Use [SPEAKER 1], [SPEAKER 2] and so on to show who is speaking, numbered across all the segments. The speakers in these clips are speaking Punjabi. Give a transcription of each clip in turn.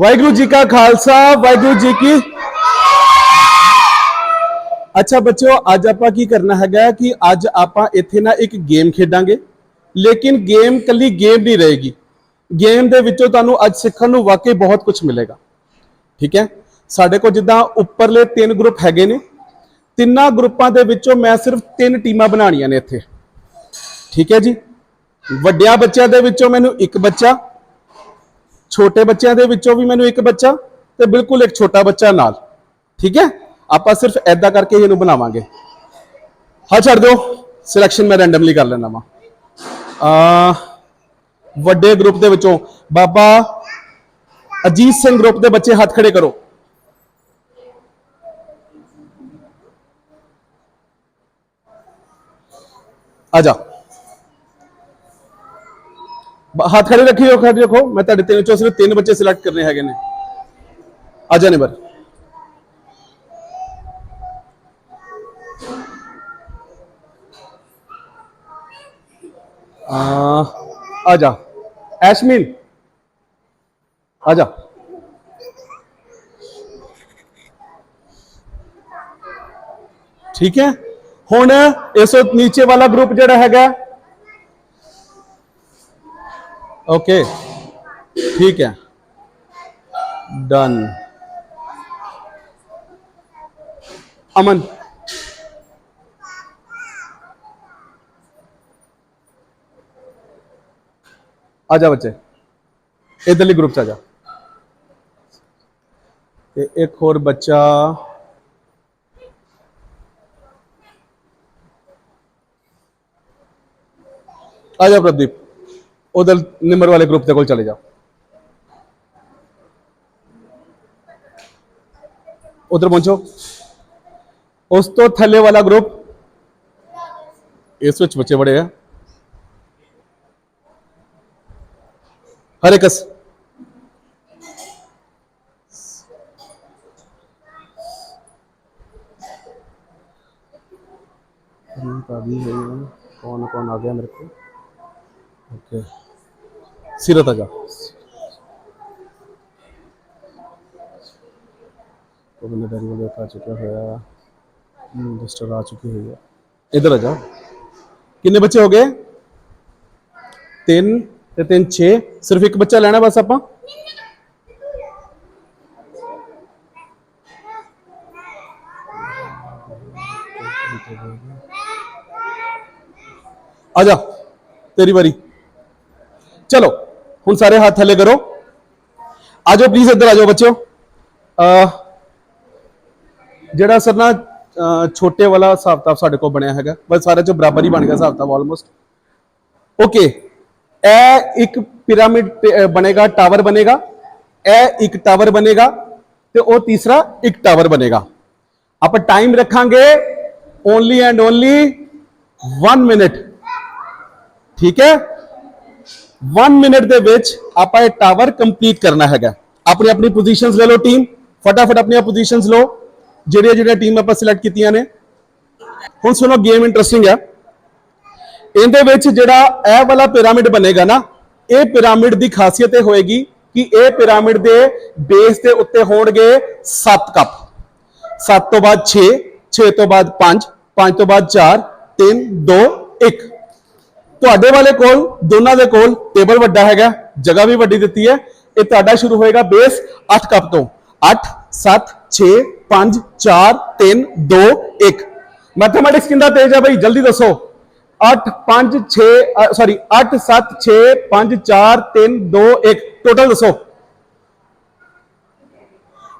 [SPEAKER 1] ਵਾਹਿਗੁਰੂ ਜੀ ਕਾ ਖਾਲਸਾ, ਵਾਹਿਗੁਰੂ ਜੀ ਕੀ ਅੱਛਾ ਬੱਚਿਓ, ਅੱਜ ਆਪਾਂ ਕੀ ਕਰਨਾ ਹੈਗਾ ਕਿ ਅੱਜ ਆਪਾਂ ਇੱਥੇ ਨਾ ਇੱਕ ਗੇਮ ਖੇਡਾਂਗੇ। ਲੇਕਿਨ ਗੇਮ ਕੱਲੀ ਗੇਮ ਨਹੀਂ ਰਹੇਗੀ। ਗੇਮ ਦੇ ਵਿੱਚੋਂ ਤੁਹਾਨੂੰ ਅੱਜ ਸਿੱਖਣ ਨੂੰ ਵਾਕਈ ਬਹੁਤ ਕੁਝ ਮਿਲੇਗਾ। ਠੀਕ ਹੈ? ਸਾਡੇ ਕੋਲ ਜਿੱਦਾਂ ਉੱਪਰਲੇ ਤਿੰਨ ਗਰੁੱਪ ਹੈਗੇ ਨੇ। ਤਿੰਨਾਂ ਗਰੁੱਪਾਂ ਦੇ ਵਿੱਚੋਂ ਮੈਂ ਸਿਰਫ ਤਿੰਨ ਟੀਮਾਂ ਬਣਾਉਣੀਆਂ ਨੇ ਇੱਥੇ। ਠੀਕ ਹੈ ਜੀ? ਵੱਡਿਆਂ ਬੱਚਿਆਂ ਦੇ ਵਿੱਚੋਂ ਮੈਨੂੰ ਇੱਕ ਬੱਚਾ ਛੋਟੇ ਬੱਚਿਆਂ ਦੇ ਵਿੱਚੋਂ ਵੀ ਮੈਨੂੰ ਇੱਕ ਬੱਚਾ ਤੇ ਬਿਲਕੁਲ ਇੱਕ ਛੋਟਾ ਬੱਚਾ ਨਾਲ। ਠੀਕ ਹੈ? ਆਪਾਂ ਸਿਰਫ ਐਦਾਂ ਕਰਕੇ ਹੀ ਇਹਨੂੰ ਬਣਾਵਾਂਗੇ। ਹਾਂ, ਛੱਡ ਦਿਓ। ਸਿਲੈਕਸ਼ਨ ਮੈਂ ਰੈਂਡਮਲੀ ਕਰ ਲੈਣਾ ਵਾ। ਆ, ਵੱਡੇ ਗਰੁੱਪ ਦੇ ਵਿੱਚੋਂ ਬਾਬਾ ਅਜੀਤ ਸਿੰਘ ਗਰੁੱਪ ਦੇ ਬੱਚੇ ਹੱਥ ਖੜੇ ਕਰੋ। ਆ ਜਾ। ਹੱਥ ਖੜੇ ਰੱਖਿਓ ਖੜੇ ਰੱਖੋ। ਮੈਂ ਤੁਹਾਡੇ ਤਿੰਨ ਚੋਂ ਸਿਰਫ ਤਿੰਨ ਬੱਚੇ ਸਿਲੈਕਟ ਕਰਨੇ ਹੈਗੇ ਨੇ। ਆ ਜਾ ਨਿਬਰ। ਆ ਆ ਜਾ। ਐਸ਼ਮਿਨ। ਆ ਜਾ। ਠੀਕ ਹੈ? ਹੁਣ ਇਸ ਨੀਚੇ ਵਾਲਾ ਗਰੁੱਪ ਜਿਹੜਾ ਹੈਗਾ ओके ठीक है. डन अमन. आजा बच्चे. इधरली ग्रुप च आजा. ते एक और बच्चा. आजा प्रदीप. उधर निम्बर वाले ग्रुप के चले जाओ। उधर पहुंचो। उस तो थले वाला ग्रुप इस बच्चे बड़े हैं। हरे कस तो कौन कौन आ गया मेरे को? ओके। okay. ਆ ਜਾ ਗੋਬਿੰਦਦਾਰੀ ਵਾਲੇ ਆ ਚੁੱਕਿਆ ਹੋਇਆ ਰਜਿਸਟਰ ਆ ਚੁੱਕੀ ਹੋਈ ਹੈ ਇਧਰ ਆ ਜਾ ਕਿੰਨੇ ਬੱਚੇ ਹੋ ਗਏ ਤਿੰਨ ਤੇ ਤਿੰਨ 6 ਸਿਰਫ ਇੱਕ ਬੱਚਾ ਲੈਣਾ ਬਸ ਆਪਾਂ ਆ ਜਾ ਤੇਰੀ ਵਾਰੀ ਚਲੋ ਹੁਣ ਸਾਰੇ ਹੱਥ ਥੱਲੇ ਕਰੋ ਆ ਜਾਓ ਪਲੀਜ਼ ਇੱਧਰ ਆ ਜਾਓ ਬੱਚਿਓ ਅਹ ਜਿਹੜਾ ਸਰ ਨਾ ਅਹ ਛੋਟੇ ਵਾਲਾ ਹਿਸਾਬ ਕਿਤਾਬ ਸਾਡੇ ਕੋਲ ਬਣਿਆ ਹੈਗਾ ਬਸ ਸਾਰੇ ਚ ਬਰਾਬਰ ਹੀ ਬਣ ਗਿਆ ਹਿਸਾਬ ਕਿਤਾਬ ਆਲਮੋਸਟ ਓਕੇ ਇਹ ਇੱਕ ਪਿਰਾਮਿਡ ਬਣੇਗਾ ਟਾਵਰ ਬਣੇਗਾ ਇਹ ਇੱਕ ਟਾਵਰ ਬਣੇਗਾ ਤੇ ਉਹ ਤੀਸਰਾ ਇੱਕ ਟਾਵਰ ਬਣੇਗਾ ਆਪਾਂ ਟਾਈਮ ਰੱਖਾਂਗੇ ਓਨਲੀ ਐਂਡ ਓਨਲੀ 1 ਮਿੰਟ ਠੀਕ ਹੈ 1 ਮਿੰਟ ਦੇ ਵਿੱਚ ਆਪਾਂ ਇਹ ਟਾਵਰ ਕੰਪਲੀਟ ਕਰਨਾ ਹੈਗਾ। ਆਪਣੀ ਆਪਣੀ ਪੋਜੀਸ਼ਨਸ ਲੈ ਲਓ ਟੀਮ ਫਟਾਫਟ ਆਪਣੀਆਂ ਪੋਜੀਸ਼ਨਸ ਲਓ। ਜਿਹੜੀਆਂ ਜਿਹੜੀਆਂ ਟੀਮ ਆਪਾਂ ਸਿਲੈਕਟ ਕੀਤੀਆਂ ਨੇ। ਹੁਣ ਸੁਣੋ ਗੇਮ ਇੰਟਰਸਟਿੰਗ ਹੈ ਇਹਦੇ ਵਿੱਚ ਜਿਹੜਾ ਇਹ ਵਾਲਾ ਪਿਰਾਮਿਡ ਬਣੇਗਾ ਨਾ, ਇਹ ਪਿਰਾਮਿਡ ਦੀ ਖਾਸੀਅਤ ਇਹ ਹੋਏਗੀ ਕਿ ਇਹ ਪਿਰਾਮਿਡ ਦੇ ਬੇਸ ਦੇ ਉੱਤੇ ਹੋਣਗੇ 7 ਕੱਪ 7 ਤੋਂ ਬਾਅਦ 6 6 ਤੋਂ ਬਾਅਦ 5 5 ਤੋਂ ਬਾਅਦ 4 3 2 1 ਤੁਹਾਡੇ ਵਾਲੇ ਕੋਲ, ਦੋਨਾਂ ਦੇ ਕੋਲ ਟੇਬਲ ਵੱਡਾ ਹੈਗਾ, ਜਗ੍ਹਾ ਵੀ ਵੱਡੀ ਦਿੱਤੀ ਹੈ। ਇਹ ਤੁਹਾਡਾ ਸ਼ੁਰੂ ਹੋਏਗਾ ਬੇਸ 8 ਕੱਪ ਤੋਂ। 8 7 6 5 4 3 2 1 ਮੈਥਮੈਟਿਕਸ ਕਿੰਦਾ ਤੇਜ਼ ਹੈ ਭਾਈ ਜਲਦੀ ਦੱਸੋ। 8 5 6 ਸੌਰੀ 8 7 6 5 4 3 2 1 ਟੋਟਲ ਦੱਸੋ।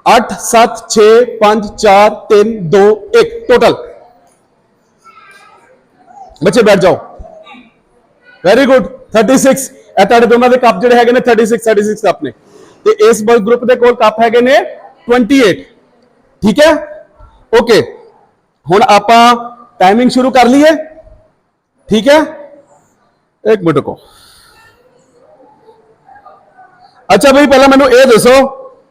[SPEAKER 1] 8 7 6 5 4 3 2 1 ਟੋਟਲ ਬੱਚੇ ਬੈਠ ਜਾਓ। ਵੈਰੀ ਗੁੱਡ 36 ਇਹ ਤੁਹਾਡੇ ਦੋਨਾਂ ਦੇ ਕੱਪ ਜਿਹੜੇ ਹੈਗੇ ਨੇ 36 36 ਕੱਪ ਨੇ। ਤੇ ਇਸ ਗਰੁੱਪ ਦੇ ਕੋਲ ਕੱਪ ਹੈਗੇ ਨੇ 28 ਠੀਕ ਹੈ? ਓਕੇ ਹੁਣ ਆਪਾਂ ਟਾਈਮਿੰਗ ਸ਼ੁਰੂ ਕਰ ਲਈਏ। ਠੀਕ ਹੈ? ਇੱਕ ਮਿੰਟ ਕੋ ਅੱਛਾ ਬਈ, ਪਹਿਲਾਂ ਮੈਨੂੰ ਇਹ ਦੱਸੋ,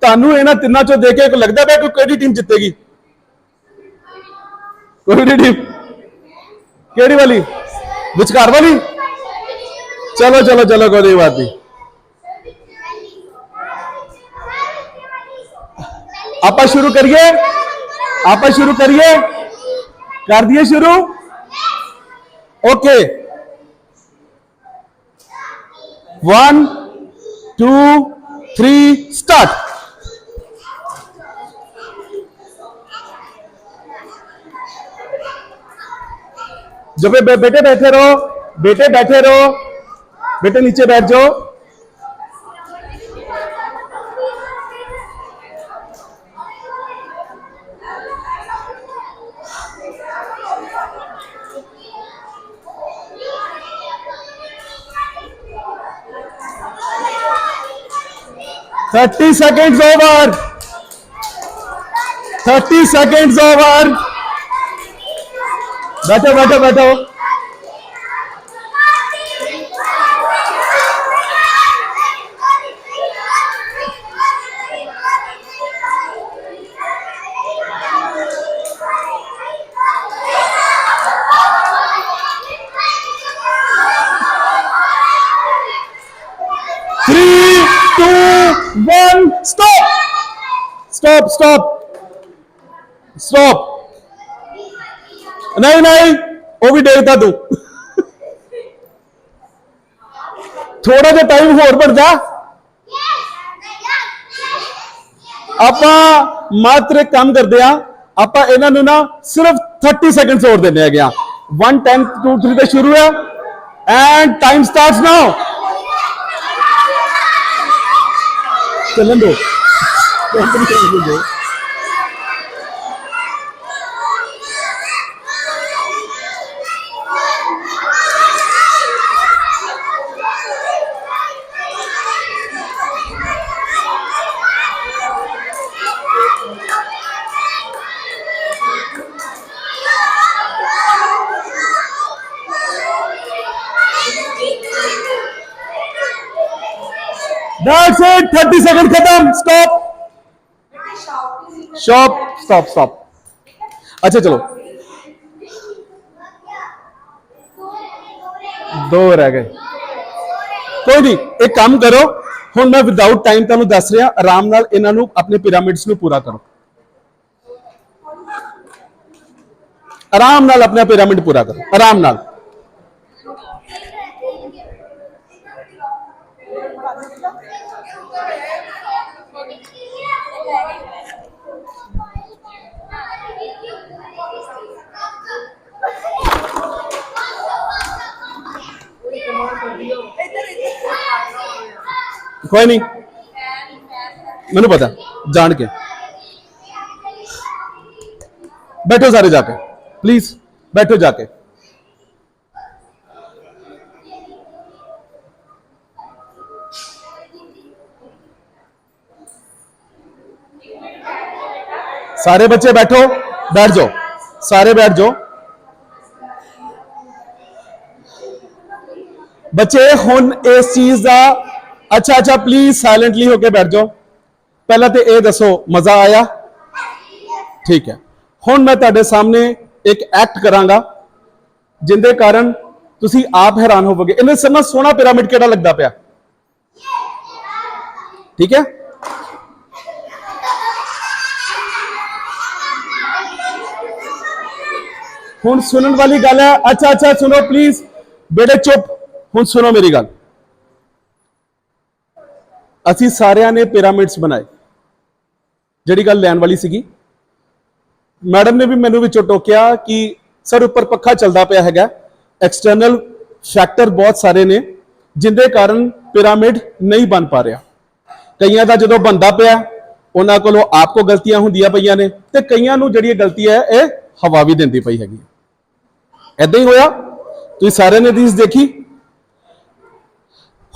[SPEAKER 1] ਤੁਹਾਨੂੰ ਇਹਨਾਂ ਤਿੰਨਾਂ ਚੋਂ ਦੇਖ ਕੇ ਕੋਈ ਲੱਗਦਾ ਪਿਆ ਕੋਈ ਕਿਹੜੀ ਟੀਮ ਜਿੱਤੇਗੀ? ਕਿਹੜੀ ਟੀਮ ਕਿਹੜੀ ਵਾਲੀ? ਵਿਚਕਾਰ ਵਾਲੀ? चलो चलो चलो, कोई बात नहीं। आप शुरू करिए। आप शुरू करिए। कर दिए शुरू? Okay. One two three start जब बेटे बैठे रहो, बेटे बैठे रहो। बेटे नीचे बैठ जाओ thirty seconds over thirty seconds over बैठो बैठो बैठो स्टॉप स्टॉप स्टॉप ਨਹੀਂ ਨਹੀਂ ਉਹ ਵੀ ਦੇਖਦਾ ਤੂੰ ਥੋੜਾ ਜਿਹਾ ਟਾਈਮ ਹੋਰ ਬਣ ਜਾ ਆਪਾਂ ਮਾਤਰ ਇੱਕ ਕੰਮ ਕਰਦੇ ਆ ਆਪਾਂ ਇਹਨਾਂ ਨੂੰ ਨਾ ਸਿਰਫ 30 ਸੈਕਿੰਡਸ ਹੋਰ ਦਿੰਦੇ ਹੈਗੇ ਆ 1 10 2 3 ਤੇ ਸ਼ੁਰੂ ਹੈ ਐਂਡ ਟਾਈਮ ਸਟਾਰਟਸ ਨਾਓ ਚੱਲਣ ਦੋ ਚੱਲਣ ਦੋ That's it. 30 seconds. Stop. Stop stop stop ਅੱਛਾ ਚਲੋ ਦੋ ਰਹਿ ਗਏ ਕੋਈ ਨਹੀਂ ਇੱਕ ਕੰਮ ਕਰੋ ਹੁਣ ਮੈਂ ਵਿਦਆਊਟ ਟਾਈਮ ਤੁਹਾਨੂੰ ਦੱਸ ਰਿਹਾ ਆਰਾਮ ਨਾਲ ਇਹਨਾਂ ਨੂੰ ਆਪਣੇ ਪਿਰਾਮਿਡਸ ਨੂੰ ਪੂਰਾ ਕਰੋ ਆਰਾਮ ਨਾਲ ਆਪਣਾ ਪਿਰਾਮਿਡ ਪੂਰਾ ਕਰੋ ਆਰਾਮ ਨਾਲ ਕੋਈ ਨਹੀਂ ਮੈਨੂੰ ਪਤਾ ਜਾਣ ਕੇ बैठो सारे जाके प्लीज बैठो जाके सारे बच्चे बैठो बैठ जाओ सारे बैठ जाओ ਬੱਚੇ ਹੁਣ ਇਸ ਚੀਜ਼ ਦਾ ਅੱਛਾ ਅੱਛਾ ਪਲੀਜ਼ ਸਾਇਲੈਂਟਲੀ ਹੋ ਕੇ ਬੈਠ ਜਾਓ। ਪਹਿਲਾਂ ਤੇ ਇਹ ਦੱਸੋ, ਮਜ਼ਾ ਆਇਆ? ਠੀਕ ਹੈ। ਹੁਣ ਮੈਂ ਤੁਹਾਡੇ ਸਾਹਮਣੇ ਇੱਕ ਐਕਟ ਕਰਾਂਗਾ, ਜਿੰਦੇ ਕਾਰਨ ਤੁਸੀਂ ਆਪ ਹੈਰਾਨ ਹੋਵੋਗੇ। ਇਹਨੇ ਸਮਾਂ ਸੋਹਣਾ ਪਿਰਾਮਿਡ ਕਿਹੜਾ ਲੱਗਦਾ ਪਿਆ? ਠੀਕ ਹੈ। ਹੁਣ ਸੁਣਨ ਵਾਲੀ ਗੱਲ ਹੈ। ਅੱਛਾ ਅੱਛਾ, ਸੁਣੋ ਪਲੀਜ਼ ਬੇਟੇ, ਚੁੱਪ। ਹੁਣ ਸੁਣੋ ਮੇਰੀ ਗੱਲ। ਅਸੀਂ ਸਾਰਿਆਂ ਨੇ ਪਿਰਾਮਿਡਸ ਬਣਾਏ। ਜਿਹੜੀ ਗੱਲ ਲੈਣ ਵਾਲੀ ਸੀਗੀ। ਮੈਡਮ ਨੇ ਵੀ ਮੈਨੂੰ ਵਿੱਚੋਂ ਟੋਕਿਆ ਕਿ, ਸਰ, ਉੱਪਰ ਪੱਖਾ ਚੱਲਦਾ ਪਿਆ ਹੈਗਾ। ਐਕਸਟਰਨਲ ਫੈਕਟਰ ਬਹੁਤ ਸਾਰੇ ਨੇ, ਜਿੰਦੇ ਕਾਰਨ ਪਿਰਾਮਿਡ ਨਹੀਂ ਬਣ ਪਾ ਰਿਹਾ। ਕਈਆਂ ਦਾ ਜਦੋਂ ਬੰਦਾ ਪਿਆ, ਉਹਨਾਂ ਕੋਲੋਂ ਆਪ ਕੋ ਗਲਤੀਆਂ ਹੁੰਦੀਆਂ ਪਈਆਂ ਨੇ, ਤੇ ਕਈਆਂ ਨੂੰ ਜਿਹੜੀ ਗਲਤੀ ਹੈ, ਇਹ ਹਵਾ ਵੀ ਦਿੰਦੀ ਪਈ ਹੈਗੀ। ਐਦਾਂ ਹੀ ਹੋਇਆ। ਤੁਸੀਂ ਸਾਰਿਆਂ ਨੇ ਰੀਸ ਦੇਖੀ।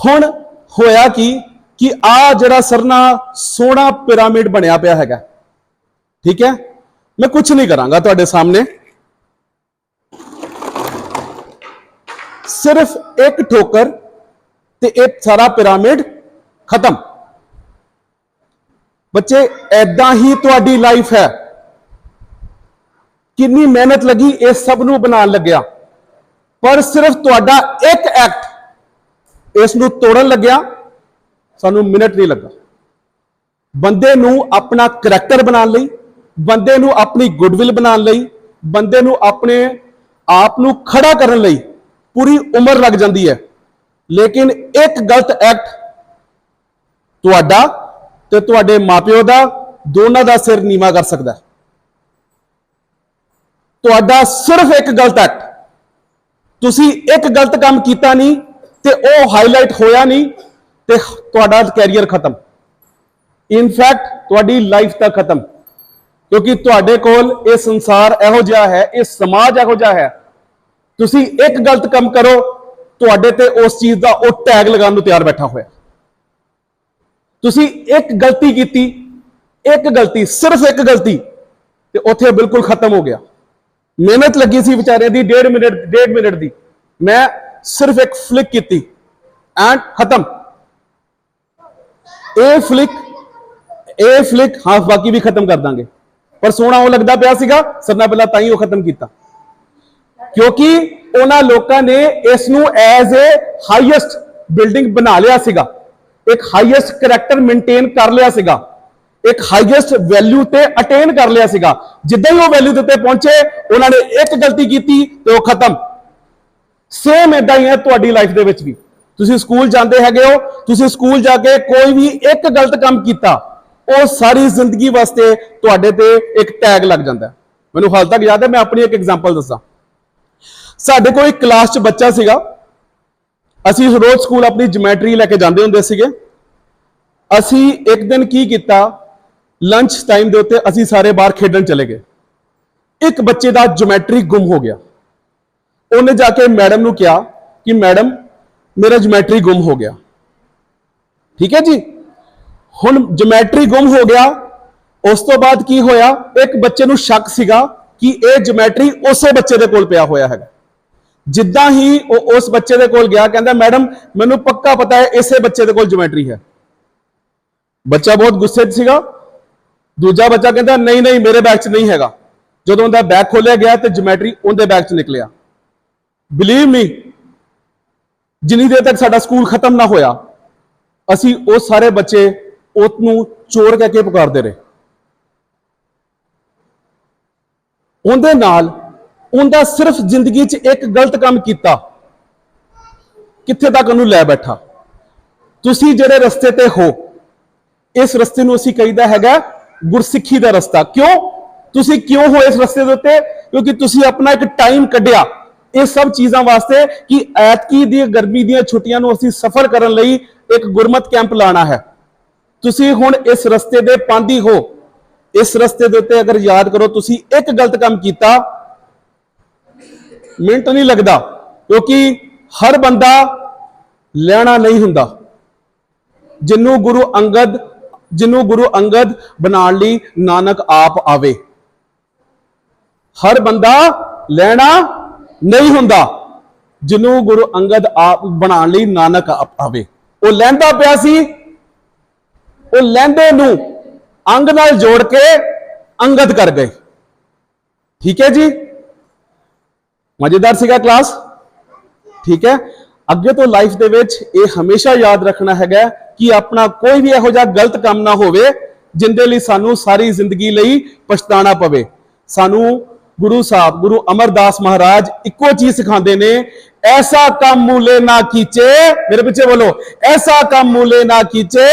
[SPEAKER 1] ਹੁਣ ਹੋਇਆ ਕਿ ਕਿ ਆ ਜਿਹੜਾ ਸਰਨਾ ਸੋਹਣਾ ਪਿਰਾਮਿਡ ਬਣਿਆ ਪਿਆ ਹੈਗਾ। ਠੀਕ ਹੈ? ਮੈਂ ਕੁਝ ਨਹੀਂ ਕਰਾਂਗਾ ਤੁਹਾਡੇ ਸਾਹਮਣੇ। ਸਿਰਫ ਇੱਕ ਠੋਕਰ ਤੇ ਇਹ ਸਾਰਾ ਪਿਰਾਮਿਡ ਖਤਮ। ਬੱਚੇ ਐਦਾਂ ਹੀ ਤੁਹਾਡੀ ਲਾਈਫ ਹੈ। ਕਿੰਨੀ ਮਿਹਨਤ ਲੱਗੀ, ਇਹ ਸਭ ਨੂੰ ਬਣਾਉਣ ਲੱਗਿਆ। ਪਰ ਸਿਰਫ ਤੁਹਾਡਾ ਇੱਕ ਐਕਟ ਇਸ ਨੂੰ ਤੋੜਨ ਲੱਗਿਆ। ਸਾਨੂੰ ਮਿੰਟ ਨਹੀਂ ਲੱਗਾ। ਬੰਦੇ ਨੂੰ ਆਪਣਾ ਕਰੈਕਟਰ ਬਣਾਉਣ ਲਈ, ਬੰਦੇ ਨੂੰ ਆਪਣੀ ਗੁੱਡਵਿਲ ਬਣਾਉਣ ਲਈ, ਬੰਦੇ ਨੂੰ ਆਪਣੇ ਆਪ ਨੂੰ ਖੜਾ ਕਰਨ ਲਈ ਪੂਰੀ ਉਮਰ ਲੱਗ ਜਾਂਦੀ ਹੈ। ਲੇਕਿਨ ਇੱਕ ਗਲਤ ਐਕਟ ਤੁਹਾਡਾ ਤੇ ਤੁਹਾਡੇ ਮਾਪਿਓ ਦਾ ਦੋਨਾਂ ਦਾ ਸਿਰ ਨੀਵਾ ਕਰ ਸਕਦਾ ਹੈ। ਤੁਹਾਡਾ ਸਿਰਫ ਇੱਕ ਗਲਤ ਐਕਟ ਤੁਸੀਂ ਇੱਕ ਗਲਤ ਕੰਮ ਕੀਤਾ ਨਹੀਂ ਤੇ ਉਹ ਹਾਈਲਾਈਟ ਹੋਇਆ ਨਹੀਂ ਤੇ ਤੁਹਾਡਾ ਕੈਰੀਅਰ ਖਤਮ। ਇਨਫੈਕਟ ਤੁਹਾਡੀ ਲਾਈਫ ਤਾਂ ਖਤਮ। ਕਿਉਂਕਿ ਤੁਹਾਡੇ ਕੋਲ ਇਹ ਸੰਸਾਰ ਇਹੋ ਜਿਹਾ ਹੈ, ਇਹ ਸਮਾਜ ਇਹੋ ਜਿਹਾ ਹੈ। ਤੁਸੀਂ ਇੱਕ ਗਲਤ ਕੰਮ ਕਰੋ, ਤੁਹਾਡੇ ਤੇ ਉਸ ਚੀਜ਼ ਦਾ ਉਹ ਟੈਗ ਲਗਾਉਣ ਨੂੰ ਤਿਆਰ ਬੈਠਾ ਹੋਇਆ। ਤੁਸੀਂ ਇੱਕ ਗਲਤੀ ਕੀਤੀ, ਇੱਕ ਗਲਤੀ, ਸਿਰਫ ਇੱਕ ਗਲਤੀ, ਤੇ ਉੱਥੇ ਬਿਲਕੁਲ ਖਤਮ ਹੋ ਗਿਆ। ਮਿਹਨਤ ਲੱਗੀ ਸੀ ਵਿਚਾਰਿਆਂ ਦੀ 1.5 ਮਿੰਟ 1.5 ਮਿੰਟ ਦੀ। ਮੈਂ ਸਿਰਫ ਇੱਕ ਫਲਿੱਕ ਕੀਤੀ ਐਂਡ ਖਤਮ। ਇਹ ਫਲਿਕ ਇਹ ਫਲਿਕ ਹਾਫ ਬਾਕੀ ਵੀ ਖਤਮ ਕਰ ਦਾਂਗੇ। ਪਰ ਸੋਹਣਾ ਉਹ ਲੱਗਦਾ ਪਿਆ ਸੀਗਾ ਸਰਨਾ ਪਹਿਲਾਂ ਤਾਂ ਹੀ ਉਹ ਖਤਮ ਕੀਤਾ। ਕਿਉਂਕਿ ਉਹਨਾਂ ਲੋਕਾਂ ਨੇ ਇਸ ਨੂੰ ਐਜ਼ ਅ ਹਾਈਐਸਟ ਬਿਲਡਿੰਗ ਬਣਾ ਲਿਆ ਸੀਗਾ। ਇੱਕ ਹਾਈਐਸਟ ਕਰੈਕਟਰ ਮੇਨਟੇਨ ਕਰ ਲਿਆ ਸੀਗਾ। ਇੱਕ ਹਾਈਐਸਟ ਵੈਲਿਊ ਤੇ ਅਟੇਨ ਕਰ ਲਿਆ ਸੀਗਾ। ਜਿੱਦਾਂ ਹੀ ਉਹ ਵੈਲਿਊ ਦੇ ਉੱਤੇ ਪਹੁੰਚੇ, ਉਹਨਾਂ ਨੇ ਇੱਕ ਗਲਤੀ ਕੀਤੀ ਤੇ ਉਹ ਖਤਮ। ਸੇਮ ਇਦਾਂ ਹੀ ਹੈ ਤੁਹਾਡੀ ਲਾਈਫ ਦੇ ਵਿੱਚ ਵੀ। ਤੁਸੀਂ ਸਕੂਲ ਜਾਂਦੇ ਹੈਗੇ ਹੋ, ਤੁਸੀਂ ਸਕੂਲ ਜਾ ਕੇ ਕੋਈ ਵੀ ਇੱਕ ਗਲਤ ਕੰਮ ਕੀਤਾ, ਉਹ ਸਾਰੀ ਜ਼ਿੰਦਗੀ ਵਾਸਤੇ ਤੁਹਾਡੇ ਤੇ ਇੱਕ ਟੈਗ ਲੱਗ ਜਾਂਦਾ। ਮੈਨੂੰ ਹਾਲ ਤੱਕ ਯਾਦ ਹੈ, ਮੈਂ ਆਪਣੀ ਇੱਕ ਐਗਜ਼ਾਮਪਲ ਦੱਸਾਂ। ਸਾਡੇ ਕੋਲ ਇੱਕ ਕਲਾਸ 'ਚ ਬੱਚਾ ਸੀਗਾ। ਅਸੀਂ ਰੋਜ਼ ਸਕੂਲ ਆਪਣੀ ਜਿਓਮੈਟਰੀ ਲੈ ਕੇ ਜਾਂਦੇ ਹੁੰਦੇ ਸੀਗੇ। ਅਸੀਂ ਇੱਕ ਦਿਨ ਕੀ ਕੀਤਾ ਲੰਚ ਟਾਈਮ ਦੇ ਉੱਤੇ ਅਸੀਂ ਸਾਰੇ ਬਾਹਰ ਖੇਡਣ ਚਲੇ ਗਏ। ਇੱਕ ਬੱਚੇ ਦਾ ਜਿਓਮੈਟਰੀ ਗੁੰਮ ਹੋ ਗਿਆ। ਉਹਨੇ ਜਾ ਕੇ ਮੈਡਮ ਨੂੰ ਕਿਹਾ ਕਿ ਮੈਡਮ ਮੇਰਾ ਜਿਓਮੈਟਰੀ ਗੁੰਮ ਹੋ ਗਿਆ। ਠੀਕ ਹੈ ਜੀ? ਹੁਣ ਜਿਓਮੈਟਰੀ ਗੁੰਮ ਹੋ ਗਿਆ, ਉਸ ਤੋਂ ਬਾਅਦ ਕੀ ਹੋਇਆ? ਇੱਕ ਬੱਚੇ ਨੂੰ ਸ਼ੱਕ ਸੀਗਾ ਕਿ ਇਹ ਜਿਓਮੈਟਰੀ ਉਸੇ ਬੱਚੇ ਦੇ ਕੋਲ ਪਿਆ ਹੋਇਆ ਹੈਗਾ। ਜਿੱਦਾਂ ਹੀ ਉਹ ਉਸ ਬੱਚੇ ਦੇ ਕੋਲ ਗਿਆ, ਕਹਿੰਦਾ, ਮੈਡਮ, ਮੈਨੂੰ ਪੱਕਾ ਪਤਾ ਹੈ, ਇਸੇ ਬੱਚੇ ਦੇ ਕੋਲ ਜਿਓਮੈਟਰੀ ਹੈ। ਬੱਚਾ ਬਹੁਤ ਗੁੱਸੇ 'ਚ ਸੀਗਾ। ਦੂਜਾ ਬੱਚਾ ਕਹਿੰਦਾ, ਨਹੀਂ ਨਹੀਂ, ਮੇਰੇ ਬੈਗ 'ਚ ਨਹੀਂ ਹੈਗਾ। ਜਦੋਂ ਉਹਦਾ ਬੈਗ ਖੋਲਿਆ ਗਿਆ ਤੇ ਜਿਓਮੈਟਰੀ ਉਹਦੇ ਬੈਗ 'ਚ ਨਿਕਲਿਆ। ਬਿਲੀਵ ਮੀ ਜਿੰਨੀ ਦੇਰ ਤੱਕ ਸਾਡਾ ਸਕੂਲ ਖਤਮ ਨਾ ਹੋਇਆ, ਅਸੀਂ ਉਹ ਸਾਰੇ ਬੱਚੇ ਉਸ ਨੂੰ ਚੋਰ ਕਹਿ ਕੇ ਪੁਕਾਰਦੇ ਰਹੇ। ਉਹਦੇ ਨਾਲ ਉਹਦਾ ਸਿਰਫ ਜ਼ਿੰਦਗੀ 'ਚ ਇੱਕ ਗਲਤ ਕੰਮ ਕੀਤਾ। ਕਿੱਥੇ ਤੱਕ ਉਹਨੂੰ ਲੈ ਬੈਠਾ? ਤੁਸੀਂ ਜਿਹੜੇ ਰਸਤੇ ਤੇ ਹੋ, ਇਸ ਰਸਤੇ ਨੂੰ ਅਸੀਂ ਕਹੀਦਾ ਹੈਗਾ ਗੁਰਸਿੱਖੀ ਦਾ ਰਸਤਾ। ਕਿਉਂ? ਤੁਸੀਂ ਕਿਉਂ ਹੋ ਇਸ ਰਸਤੇ ਦੇ ਉੱਤੇ? ਕਿਉਂਕਿ ਤੁਸੀਂ ਆਪਣਾ ਇੱਕ ਟਾਈਮ ਕੱਢਿਆ। ਇਹ ਸਭ ਚੀਜ਼ਾਂ ਵਾਸਤੇ ਕਿ ਐਤਕੀ ਦੀ ਗਰਮੀ ਦੀਆਂ ਛੁੱਟੀਆਂ ਨੂੰ ਅਸੀਂ ਸਫਰ ਕਰਨ ਲਈ ਇੱਕ ਗੁਰਮਤ ਕੈਂਪ ਲਾਣਾ ਹੈ। ਤੁਸੀਂ ਹੁਣ ਇਸ ਰਸਤੇ ਦੇ ਪਾਂਦੀ ਹੋ। ਇਸ ਰਸਤੇ ਦੇ ਉੱਤੇ ਅਗਰ ਯਾਦ ਕਰੋ, ਤੁਸੀਂ ਇੱਕ ਗਲਤ ਕੰਮ ਕੀਤਾ। ਮਿੰਟ ਨਹੀਂ ਲੱਗਦਾ, ਕਿਉਂਕਿ ਹਰ ਬੰਦਾ ਲੈਣਾ ਨਹੀਂ ਹੁੰਦਾ। ਜਿਹਨੂੰ ਗੁਰੂ ਅੰਗਦ ਜਿਹਨੂੰ ਗੁਰੂ ਅੰਗਦ ਬਣਾਉਣ ਲਈ ਨਾਨਕ ਆਪ ਆਵੇ। ਹਰ ਬੰਦਾ ਲੈਣਾ ਨਹੀਂ ਹੁੰਦਾ, ਜਿਹਨੂੰ ਗੁਰੂ ਅੰਗਦ ਆਪ ਬਣਾਉਣ ਲਈ ਨਾਨਕ ਆਵੇ। ਉਹ ਲੈਂਦਾ ਪਿਆ ਸੀ, ਉਹ ਲੈਂਦੇ ਨੂੰ ਅੰਗ ਨਾਲ ਜੋੜ ਕੇ ਅੰਗਦ ਕਰ ਗਏ। ਠੀਕ ਹੈ ਜੀ? ਮਜ਼ੇਦਾਰ ਸੀਗਾ ਕਲਾਸ ਠੀਕ ਹੈ? ਅੱਗੇ ਤੋਂ ਲਾਈਫ ਦੇ ਵਿੱਚ ਇਹ ਹਮੇਸ਼ਾ ਯਾਦ ਰੱਖਣਾ ਹੈਗਾ ਕਿ ਆਪਣਾ ਕੋਈ ਵੀ ਇਹੋ ਜਿਹਾ ਗਲਤ ਕੰਮ ਨਾ ਹੋਵੇ, ਜਿੰਦੇ ਲਈ ਸਾਨੂੰ ਸਾਰੀ ਜ਼ਿੰਦਗੀ ਲਈ ਪਛਤਾਣਾ ਪਵੇ। ਸਾਨੂੰ ਗੁਰੂ ਸਾਹਿਬ, ਗੁਰੂ ਅਮਰਦਾਸ ਮਹਾਰਾਜ ਇੱਕੋ ਚੀਜ਼ ਸਿਖਾਉਂਦੇ ਨੇ, ਐਸਾ ਕੰਮ ਮੂਲੇ ਨਾ ਕੀਚੇ, ਮੇਰੇ ਪਿੱਛੇ ਬੋਲੋ, ਐਸਾ ਕੰਮ ਮੂਲੇ ਨਾ ਕੀਚੇ।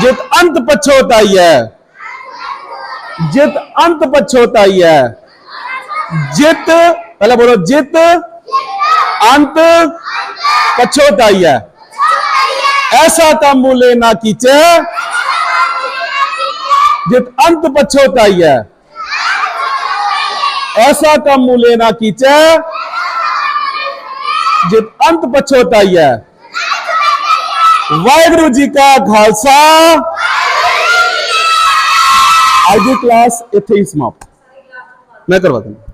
[SPEAKER 1] ਜਿਤ ਅੰਤ ਪਛੋਤਾਈ ਹੈ। ਜਿਤ ਅੰਤ ਪਛੋਤਾਈ ਹੈ। ਜਿਤ, ਪਹਿਲਾਂ ਬੋਲੋ, ਜਿਤ ਅੰਤ ਪਛੋਤਾਈ ਹੈ। ਐਸਾ ਕੰਮ ਮੂਲੇ ਨਾ ਕੀਚੇ। जित अंत पछोताई है ऐसा कम मुले ना कीचे। जित अंत पछोताई है वाहगुरु जी का खालसा। आज क्लास इतने ही समाप्त। मैं करवा दूँगा।